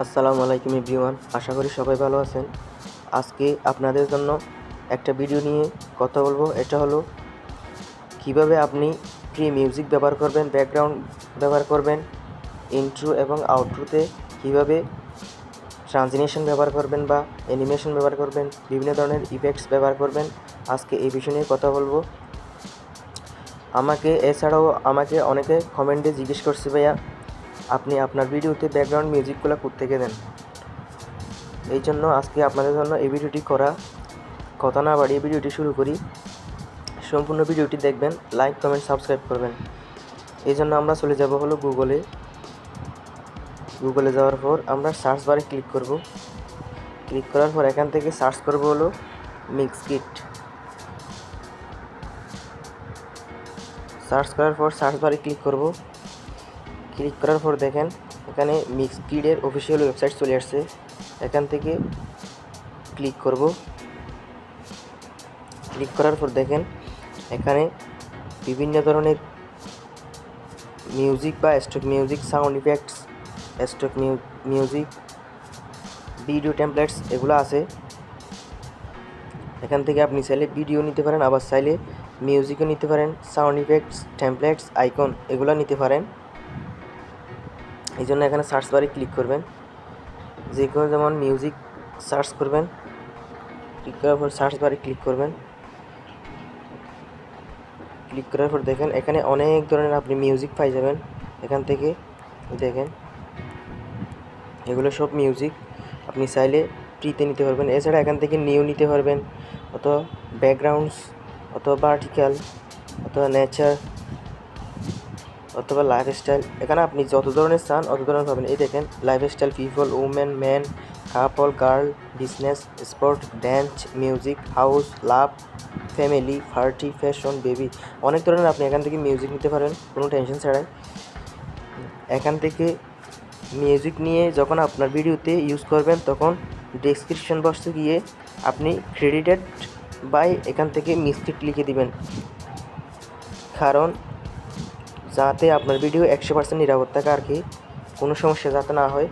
আসসালামু আলাইকুম এভরিওয়ান, আশা করি সবাই ভালো আছেন। আজকে আপনাদের জন্য একটা ভিডিও নিয়ে কথা বলব। এটা হলো কীভাবে আপনি ফ্রি মিউজিক ব্যবহার করবেন ব্যাকগ্রাউন্ড ব্যবহার করবেন ইন্ট্রো এবং আউট্রোতে কীভাবে ট্রানজিনেশন ব্যবহার করবেন বা অ্যানিমেশন ব্যবহার করবেন, বিভিন্ন ধরনের ইফেক্টস ব্যবহার করবেন, আজকে এই বিষয় নিয়ে কথা বলব। আমাকে, এছাড়াও আমাকে অনেকে কমেন্টে জিজ্ঞেস করছে, ভাইয়া আপনি আপনার ভিডিওতে ব্যাকগ্রাউন্ড মিউজিকগুলো থেকে দেন? এই জন্য আজকে আপনাদের জন্য এই ভিডিওটি করা। কথা না বাড়িয়ে ভিডিওটি শুরু করি। সম্পূর্ণ ভিডিওটি দেখবেন লাইক কমেন্ট সাবস্ক্রাইব করবেন। এই জন্য আমরা চলে যাব হলো গুগলে গুগলে যাওয়ার পর আমরা সার্চ বারে ক্লিক করব। ক্লিক করার পর এখান থেকে সার্চ করব হলো মিক্স কিট সার্চ করার পর সার্চ বারে ক্লিক করব। ক্লিক করার পর দেখেন, এখানে মিক্স কিডের অফিসিয়াল ওয়েবসাইট চলে আসছে। এখান থেকে ক্লিক করব। ক্লিক করার পর দেখেন, এখানে বিভিন্ন ধরনের মিউজিক বা stock music sound effects stock music video templates এগুলো আছে। এখান থেকে আপনি চাইলে ভিডিও নিতে পারেন, আবার চাইলে মিউজিকও নিতে পারেন সাউন্ড ইফেক্টস টেমপ্লেটস আইকন এগুলো নিতে পারেন। এই জন্য এখানে সার্চ বারে ক্লিক করবেন। যে কোনো যেমন মিউজিক সার্চ করবেন ক্লিক করার পর সার্চ বারে ক্লিক করবেন। ক্লিক করার পর দেখেন এখানে অনেক ধরনের আপনি মিউজিক পাই যাবেন। এখান থেকে দেখেন, এগুলো সব মিউজিক আপনি চাইলে ফ্রিতে নিতে পারবেন। এছাড়া এখান থেকে নিউ নিতে পারবেন, অথবা ব্যাকগ্রাউন্ডস অথবা ভার্টিক্যাল অথবা নেচার অথবা লাইফস্টাইল এখানে আপনি যত ধরনের চান, অত ধরনের পাবেন। এই দেখেন lifestyle people women man couple girl business sport dance music house love family party fashion baby অনেক ধরনের আপনি এখান থেকে মিউজিক নিতে পারেন, কোনো টেনশন ছাড়াই। এখান থেকে মিউজিক নিয়ে যখন আপনার ভিডিওতে ইউজ করবেন, তখন ডেসক্রিপশন বক্সে গিয়ে আপনি ক্রেডিটেড বাই এখান থেকে মিস্টেক লিখে দিবেন। কারণ যাতে আপনার ভিডিও একশো পার্সেন্ট নিরাপদ থাকে আর কি, কোনো সমস্যা যাতে না হয়।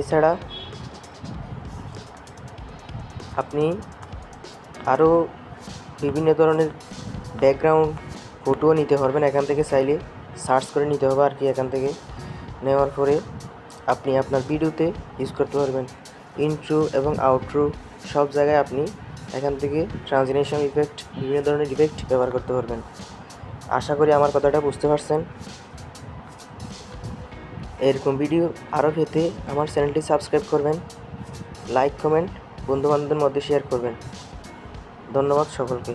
এছাড়া আপনি আরও বিভিন্ন ধরনের ব্যাকগ্রাউন্ড ফটোও নিতে পারবেন এখান থেকে চাইলে সার্চ করে নিতে হবে আর কি এখান থেকে। নেওয়ার পরে আপনি আপনার ভিডিওতে ইউজ করতে পারবেন। ইন্ট্রো এবং আউট্রো সব জায়গায় আপনি এখান থেকে ট্রানজিনেশন ইফেক্ট বিভিন্ন ধরনের ইফেক্ট ব্যবহার করতে পারবেন। আশা করি আমার কথাটা বুঝতে পারছেন। এরকম ভিডিও আরও পেতে আমার চ্যানেলটি সাবস্ক্রাইব করবেন লাইক কমেন্ট বন্ধুবান্ধবদের মধ্যে শেয়ার করবেন। ধন্যবাদ সকলকে।